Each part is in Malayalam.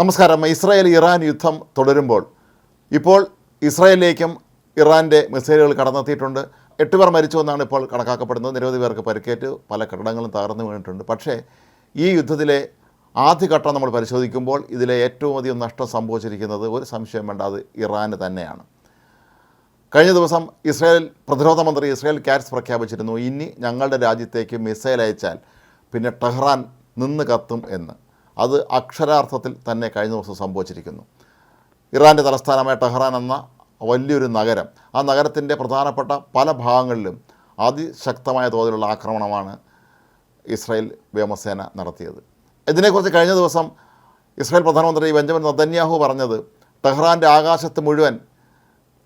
നമസ്കാരം. ഇസ്രായേൽ ഇറാൻ യുദ്ധം തുടരുമ്പോൾ ഇപ്പോൾ ഇസ്രായേലിലേക്കും ഇറാന്റെ മിസൈലുകൾ കടന്നെത്തിയിട്ടുണ്ട്. എട്ട് പേർ മരിച്ചു എന്നാണ് ഇപ്പോൾ കണക്കാക്കപ്പെടുന്നത്. നിരവധി പേർക്ക് പരിക്കേറ്റ് പല കെട്ടിടങ്ങളും തകർന്നു വീണിട്ടുണ്ട്. പക്ഷേ ഈ യുദ്ധത്തിലെ ആദ്യഘട്ടം നമ്മൾ പരിശോധിക്കുമ്പോൾ ഇതിലെ ഏറ്റവും അധികം നഷ്ടം സംഭവിച്ചിരിക്കുന്നത് ഒരു സംശയം വേണ്ട അത് ഇറാന് തന്നെയാണ്. കഴിഞ്ഞ ദിവസം ഇസ്രായേൽ പ്രതിരോധ മന്ത്രി ഇസ്രായേൽ കാറ്റ്സ് പ്രഖ്യാപിച്ചിരുന്നു ഇനി ഞങ്ങളുടെ രാജ്യത്തേക്ക് മിസൈൽ അയച്ചാൽ പിന്നെ ടെഹ്റാൻ നിന്ന് കത്തും എന്ന്. അത് അക്ഷരാർത്ഥത്തിൽ തന്നെ കഴിഞ്ഞ ദിവസം സംഭവിച്ചിരിക്കുന്നു. ഇറാന്റെ തലസ്ഥാനമായ ടെഹ്റാൻ എന്ന വലിയൊരു നഗരം ആ നഗരത്തിന്റെ പ്രധാനപ്പെട്ട പല ഭാഗങ്ങളിലും അതിശക്തമായ തോതിലുള്ള ആക്രമണമാണ് ഇസ്രായേൽ വ്യോമസേന നടത്തിയത്. ഇതിനെക്കുറിച്ച് കഴിഞ്ഞ ദിവസം ഇസ്രായേൽ പ്രധാനമന്ത്രി ബെഞ്ചമിൻ നദന്യാഹു പറഞ്ഞത് ടെഹ്റാന്റെ ആകാശത്ത് മുഴുവൻ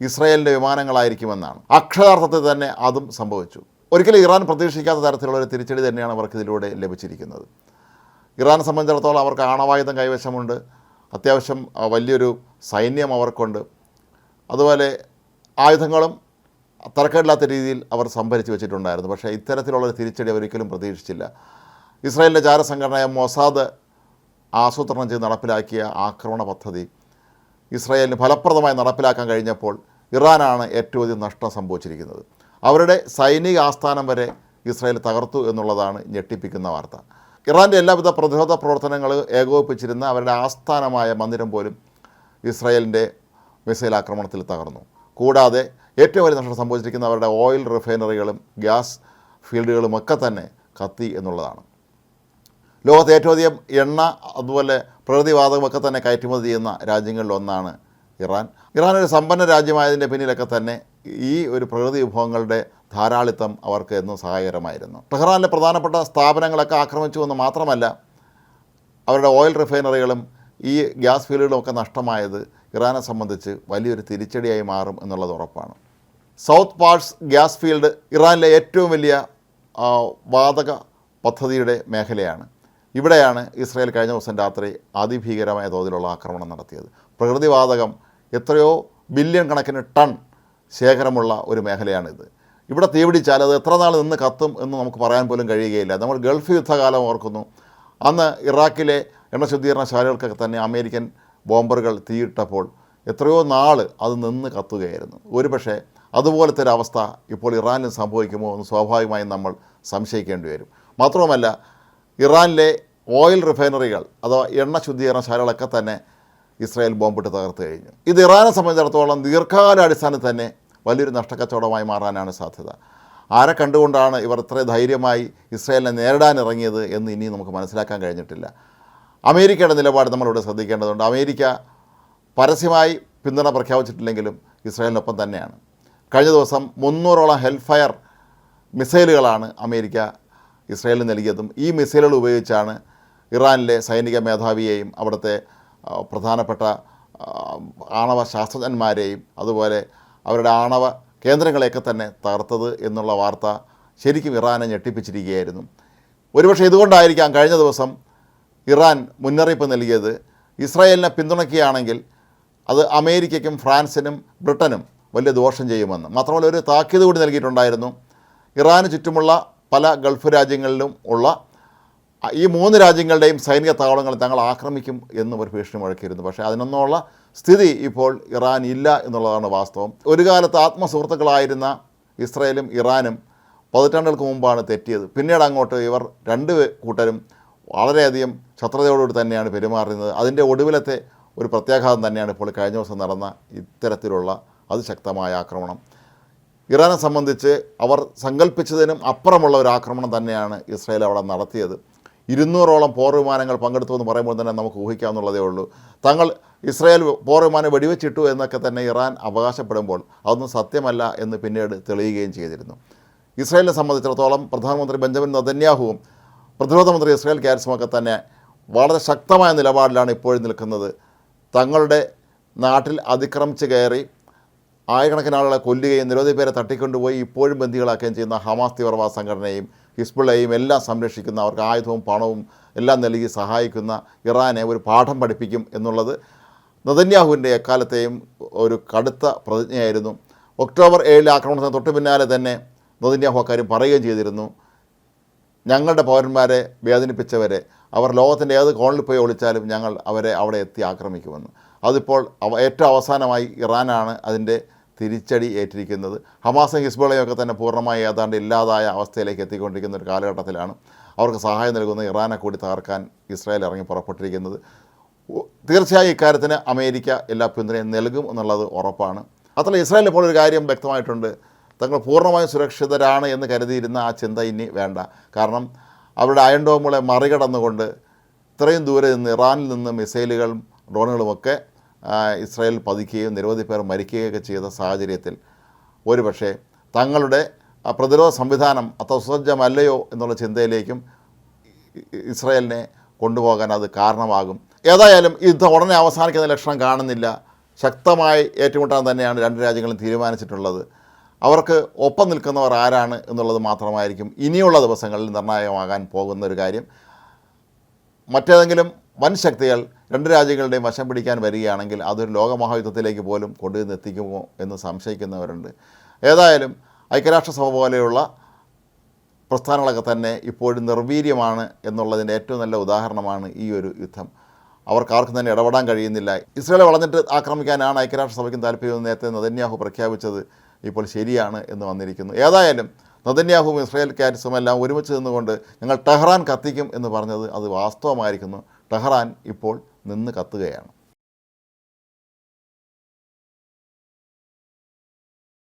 ഇസ്രായേലിന്റെ വിമാനങ്ങളായിരിക്കുമെന്നാണ്. അക്ഷരാർത്ഥത്തിൽ തന്നെ അതും സംഭവിച്ചു. ഒരിക്കലും ഇറാൻ പ്രതീക്ഷിക്കാത്ത തരത്തിലുള്ള ഒരു തിരിച്ചടി തന്നെയാണ് അവർക്ക് ഇതിലൂടെ ലഭിച്ചിരിക്കുന്നത്. ഇറാനെ സംബന്ധിച്ചിടത്തോളം അവർക്ക് ആണവായുധം കൈവശമുണ്ട്. അത്യാവശ്യം വലിയൊരു സൈന്യം അവർക്കുണ്ട്. അതുപോലെ ആയുധങ്ങളും തരക്കേടില്ലാത്ത രീതിയിൽ അവർ സംഭരിച്ച് വെച്ചിട്ടുണ്ടായിരുന്നു. പക്ഷേ ഇത്തരത്തിലുള്ളൊരു തിരിച്ചടി അവരൊരിക്കലും പ്രതീക്ഷിച്ചില്ല. ഇസ്രായേലിന്റെ ചാരസംഘടനയായ മൊസാദ് ആസൂത്രണം ചെയ്ത് നടപ്പിലാക്കിയ ആക്രമണ പദ്ധതി ഇസ്രായേലിന് ഫലപ്രദമായി നടപ്പിലാക്കാൻ കഴിഞ്ഞപ്പോൾ ഇറാനാണ് ഏറ്റവും അധികം നഷ്ടം സംഭവിച്ചിരിക്കുന്നത്. അവരുടെ സൈനിക ആസ്ഥാനം വരെ ഇസ്രായേൽ തകർത്തു എന്നുള്ളതാണ് ഞെട്ടിപ്പിക്കുന്ന വാർത്ത. ഇറാന്റെ എല്ലാവിധ പ്രതിരോധ പ്രവർത്തനങ്ങൾ ഏകോപിപ്പിച്ചിരുന്ന അവരുടെ ആസ്ഥാനമായ മന്ദിരം പോലും ഇസ്രായേലിന്റെ മിസൈൽ ആക്രമണത്തിൽ തകർന്നു. കൂടാതെ ഏറ്റവും വലിയ നഷ്ടം സംഭവിച്ചിരിക്കുന്ന അവരുടെ ഓയിൽ റിഫൈനറികളും ഗ്യാസ് ഫീൽഡുകളും ഒക്കെ തന്നെ കത്തി എന്നുള്ളതാണ്. ലോകത്തെ ഏറ്റവും അധികം എണ്ണ അതുപോലെ പ്രകൃതിവാതകമൊക്കെ തന്നെ കയറ്റുമതി ചെയ്യുന്ന രാജ്യങ്ങളിൽ ഒന്നാണ് ഇറാൻ. ഇറാൻ ഒരു സമ്പന്ന രാജ്യമായതിന്റെ പിന്നിലൊക്കെ തന്നെ ഈ ഒരു പ്രകൃതി വിഭവങ്ങളുടെ ധാരാളിത്തം അവർക്ക് എന്നും സഹായകരമായിരുന്നു. ടെഹ്റാനിലെ പ്രധാനപ്പെട്ട സ്ഥാപനങ്ങളൊക്കെ ആക്രമിച്ചു എന്ന് മാത്രമല്ല അവരുടെ ഓയിൽ റിഫൈനറികളും ഈ ഗ്യാസ് ഫീൽഡുകളും ഒക്കെ നഷ്ടമായത് ഇറാനെ സംബന്ധിച്ച് വലിയൊരു തിരിച്ചടിയായി മാറും എന്നുള്ളത് ഉറപ്പാണ്. സൗത്ത് പാർട്സ് ഗ്യാസ് ഫീൽഡ് ഇറാനിലെ ഏറ്റവും വലിയ വാതക പദ്ധതിയുടെ മേഖലയാണ്. ഇവിടെയാണ് ഇസ്രായേൽ കഴിഞ്ഞ ദിവസം രാത്രി അതിഭീകരമായ തോതിലുള്ള ആക്രമണം നടത്തിയത്. പ്രകൃതിവാതകം എത്രയോ ബില്യൺ കണക്കിന് ടൺ ശേഖരമുള്ള ഒരു മേഖലയാണിത്. ഇവിടെ തീപിടിച്ചാൽ അത് എത്ര നാൾ നിന്ന് കത്തും എന്ന് നമുക്ക് പറയാൻ പോലും കഴിയുകയില്ല. നമ്മൾ ഗൾഫ് യുദ്ധകാലം ഓർക്കുന്നു. അന്ന് ഇറാഖിലെ എണ്ണ ശുദ്ധീകരണശാലകൾക്കൊക്കെ തന്നെ അമേരിക്കൻ ബോംബറുകൾ തീയിട്ടപ്പോൾ എത്രയോ നാൾ അത് നിന്ന് കത്തുകയായിരുന്നു. ഒരുപക്ഷെ അതുപോലത്തെ ഒരു അവസ്ഥ ഇപ്പോൾ ഇറാനിലും സംഭവിക്കുമോ എന്ന് സ്വാഭാവികമായും നമ്മൾ സംശയിക്കേണ്ടി വരും. മാത്രവുമല്ല ഇറാനിലെ ഓയിൽ റിഫൈനറികൾ അഥവാ എണ്ണ ശുദ്ധീകരണശാലകളൊക്കെ തന്നെ ഇസ്രായേൽ ബോംബിട്ട് തകർത്ത് കഴിഞ്ഞു. ഇത് ഇറാനെ സംബന്ധിച്ചിടത്തോളം ദീർഘകാല അടിസ്ഥാനത്തിൽ തന്നെ വലിയൊരു നഷ്ടക്കച്ചവടമായി മാറാനാണ് സാധ്യത. ആരെ കണ്ടുകൊണ്ടാണ് ഇവർ ഇത്ര ധൈര്യമായി ഇസ്രായേലിനെ നേരിടാൻ ഇറങ്ങിയത് എന്ന് ഇനി നമുക്ക് മനസ്സിലാക്കാൻ കഴിഞ്ഞിട്ടില്ല. അമേരിക്കയുടെ നിലപാട് നമ്മളിവിടെ ശ്രദ്ധിക്കേണ്ടതുണ്ട്. അമേരിക്ക പരസ്യമായി പിന്തുണ പ്രഖ്യാപിച്ചിട്ടില്ലെങ്കിലും ഇസ്രായേലിനൊപ്പം തന്നെയാണ്. കഴിഞ്ഞ ദിവസം മുന്നൂറോളം ഹെൽഫയർ ഫയർ മിസൈലുകളാണ് അമേരിക്ക ഇസ്രായേലിന് നൽകിയതും ഈ മിസൈലുകൾ ഉപയോഗിച്ചാണ് ഇറാനിലെ സൈനിക മേധാവിയെയും അവിടുത്തെ പ്രധാനപ്പെട്ട ആണവ ശാസ്ത്രജ്ഞന്മാരെയും അതുപോലെ അവരുടെ ആണവ കേന്ദ്രങ്ങളെയൊക്കെ തന്നെ തകർത്തത് എന്നുള്ള വാർത്ത ശരിക്കും ഇറാനെ ഞെട്ടിപ്പിച്ചിരിക്കുകയായിരുന്നു. ഒരുപക്ഷെ ഇതുകൊണ്ടായിരിക്കാം കഴിഞ്ഞ ദിവസം ഇറാൻ മുന്നറിയിപ്പ് നൽകിയത് ഇസ്രായേലിനെ പിന്തുണയ്ക്കുകയാണെങ്കിൽ അത് അമേരിക്കയ്ക്കും ഫ്രാൻസിനും ബ്രിട്ടനും വലിയ ദോഷം ചെയ്യുമെന്ന്. മാത്രമല്ല ഒരു താക്കീത് കൂടി നൽകിയിട്ടുണ്ടായിരുന്നു. ഇറാന് ചുറ്റുമുള്ള പല ഗൾഫ് രാജ്യങ്ങളിലും ഉള്ള ഈ മൂന്ന് രാജ്യങ്ങളുടെയും സൈനിക താവളങ്ങൾ തങ്ങൾ ആക്രമിക്കും എന്ന് ഒരു ഭീഷണി മുഴക്കിയിരുന്നു. പക്ഷേ അതിനൊന്നുള്ള സ്ഥിതി ഇപ്പോൾ ഇറാൻ ഇല്ല എന്നുള്ളതാണ് വാസ്തവം. ഒരു കാലത്ത് ആത്മസുഹൃത്തുക്കളായിരുന്ന ഇസ്രയേലും ഇറാനും പതിറ്റാണ്ടുകൾക്ക് മുമ്പാണ് തെറ്റിയത്. പിന്നീട് അങ്ങോട്ട് ഇവർ രണ്ട് കൂട്ടരും വളരെയധികം ശത്രുതയോടുകൂടി തന്നെയാണ് പെരുമാറുന്നത്. അതിന്റെ ഒടുവിലത്തെ ഒരു പ്രത്യാഘാതം തന്നെയാണ് ഇപ്പോൾ കഴിഞ്ഞ ദിവസം നടന്ന ഇത്തരത്തിലുള്ള അതിശക്തമായ ആക്രമണം. ഇറാനെ സംബന്ധിച്ച് അവർ സങ്കല്പിച്ചതിനും അപ്പുറമുള്ള ഒരു ആക്രമണം തന്നെയാണ് ഇസ്രയേൽ അവിടെ നടത്തിയത്. ഇരുന്നൂറോളം പോർ വിമാനങ്ങൾ പങ്കെടുത്തു എന്ന് പറയുമ്പോൾ തന്നെ നമുക്ക് ഊഹിക്കാവുന്നതേ ഉള്ളൂ. തങ്ങൾ ഇസ്രായേൽ പോർ വിമാനം വെടിവെച്ചിട്ടു എന്നൊക്കെ തന്നെ ഇറാൻ അവകാശപ്പെടുമ്പോൾ അതൊന്നും സത്യമല്ല എന്ന് പിന്നീട് തെളിയുകയും ചെയ്തിരുന്നു. ഇസ്രായേലിനെ സംബന്ധിച്ചിടത്തോളം പ്രധാനമന്ത്രി ബെഞ്ചമിൻ നദന്യാഹുവും പ്രതിരോധ മന്ത്രി ഇസ്രായേൽ ക്യാരിസുമൊക്കെ തന്നെ വളരെ ശക്തമായ നിലപാടിലാണ് ഇപ്പോഴും നിൽക്കുന്നത്. തങ്ങളുടെ നാട്ടിൽ അതിക്രമിച്ച് കയറി ആയിരക്കണക്കിന് ആളുകളെ കൊല്ലുകയും നിരവധി പേരെ തട്ടിക്കൊണ്ടുപോയി ഇപ്പോഴും ബന്ദികളാക്കുകയും ചെയ്യുന്ന ഹമാസ് തീവ്രവാദ സംഘടനയും ഹിസ്ബുള്ളയും എല്ലാം സംരക്ഷിക്കുന്ന അവർക്ക് ആയുധവും പണവും എല്ലാം നൽകി സഹായിക്കുന്ന ഇറാനെ ഒരു പാഠം പഠിപ്പിക്കും എന്നുള്ളത് നദന്യാഹുവിന്റെ എക്കാലത്തെയും ഒരു കടുത്ത പ്രതിജ്ഞയായിരുന്നു. ഒക്ടോബർ ഏഴിലെ ആക്രമണത്തിന് തൊട്ടു പിന്നാലെ തന്നെ നദന്യാഹു അക്കാര്യം പറയുകയും ചെയ്തിരുന്നു. ഞങ്ങളുടെ പൗരന്മാരെ വേദനിപ്പിച്ചവരെ അവർ ലോകത്തിന്റെ ഏത് കോണിൽ പോയി ഒളിച്ചാലും ഞങ്ങൾ അവരെ അവിടെ എത്തി ആക്രമിക്കുമെന്ന്. അതിപ്പോൾ ഏറ്റവും അവസാനമായി ഇറാനാണ് അതിന്റെ തിരിച്ചടി ഏറ്റിരിക്കുന്നത് ഹമാസും ഹിസ്ബോളയൊക്കെ തന്നെ പൂർണമായി ഏതാണ്ട് ഇല്ലാതായ അവസ്ഥയിലേക്ക് എത്തിക്കൊണ്ടിരിക്കുന്ന ഒരു കാലഘട്ടത്തിലാണ് അവർക്ക് സഹായം നൽകുന്ന ഇറാനെ കൂടി തകർക്കാൻ ഇസ്രായേൽ ഇറങ്ങി പുറപ്പെട്ടിരിക്കുന്നത്. തീർച്ചയായും ഇക്കാര്യത്തിന് അമേരിക്ക എല്ലാ പിന്തുണയും നൽകും എന്നുള്ളത് ഉറപ്പാണ്. അത്ര ഇസ്രായേൽ ഇപ്പോൾ ഒരു കാര്യം വ്യക്തമായിട്ടുണ്ട്. തങ്ങൾ പൂർണമായും സുരക്ഷിതരാണ് എന്ന് കരുതിയിരുന്ന ആ ചിന്ത ഇനി വേണ്ട. കാരണം അവരുടെ അയൺ ഡോമുകളെ മറികടന്നുകൊണ്ട് ഇത്രയും ദൂരെ നിന്ന് ഇറാനിൽ നിന്ന് മിസൈലുകളും ഡ്രോണുകളുമൊക്കെ ഇസ്രായേൽ പതിക്കുകയും നിരവധി പേർ മരിക്കുകയൊക്കെ ചെയ്ത സാഹചര്യത്തിൽ ഒരുപക്ഷെ തങ്ങളുടെ പ്രതിരോധ സംവിധാനം അത്ര സുസജ്ജമല്ലയോ എന്നുള്ള ചിന്തയിലേക്കും ഇസ്രായേലിനെ കൊണ്ടുപോകാൻ അത് കാരണമാകും. ഏതായാലും യുദ്ധം ഉടനെ അവസാനിക്കുന്ന ലക്ഷണം കാണുന്നില്ല. ശക്തമായി ഏറ്റുമുട്ടാൻ തന്നെയാണ് രണ്ട് രാജ്യങ്ങളും തീരുമാനിച്ചിട്ടുള്ളത്. അവർക്ക് ഒപ്പം നിൽക്കുന്നവർ ആരാണ് എന്നുള്ളത് മാത്രമായിരിക്കും ഇനിയുള്ള ദിവസങ്ങളിൽ നിർണായകമാകാൻ പോകുന്ന ഒരു കാര്യം. മറ്റേതെങ്കിലും വൻ ശക്തികൾ രണ്ട് രാജ്യങ്ങളുടെയും വശം പിടിക്കാൻ വരികയാണെങ്കിൽ അതൊരു ലോകമഹായുദ്ധത്തിലേക്ക് പോലും കൊണ്ടുവന്ന് എത്തിക്കുമോ എന്ന് സംശയിക്കുന്നവരുണ്ട്. ഏതായാലും ഐക്യരാഷ്ട്രസഭ പോലെയുള്ള പ്രസ്ഥാനങ്ങളൊക്കെ തന്നെ ഇപ്പോഴും നിർവീര്യമാണ് എന്നുള്ളതിന്റെ ഏറ്റവും നല്ല ഉദാഹരണമാണ് ഈ ഒരു യുദ്ധം. അവർക്കാർക്കും തന്നെ ഇടപെടാൻ കഴിയുന്നില്ല. ഇസ്രയേലെ വളഞ്ഞിട്ട് ആക്രമിക്കാനാണ് ഐക്യരാഷ്ട്രസഭയ്ക്കും താല്പര്യമെന്ന് നേരത്തെ നദന്യാഹു പ്രഖ്യാപിച്ചത്. ഇപ്പോൾ ശരിയാണ് എന്ന് വന്നിരിക്കുന്നു. ഏതായാലും നദന്യാഹുവും ഇസ്രയേൽ കാരിസും എല്ലാം ഒരുമിച്ച് നിന്നുകൊണ്ട് ഞങ്ങൾ ടെഹ്റാൻ കത്തിക്കും എന്ന് പറഞ്ഞത് അത് വാസ്തവമായിരിക്കുന്നു. ടെഹ്റാൻ ഇപ്പോൾ നിന്ന് കത്തുകയാണ്.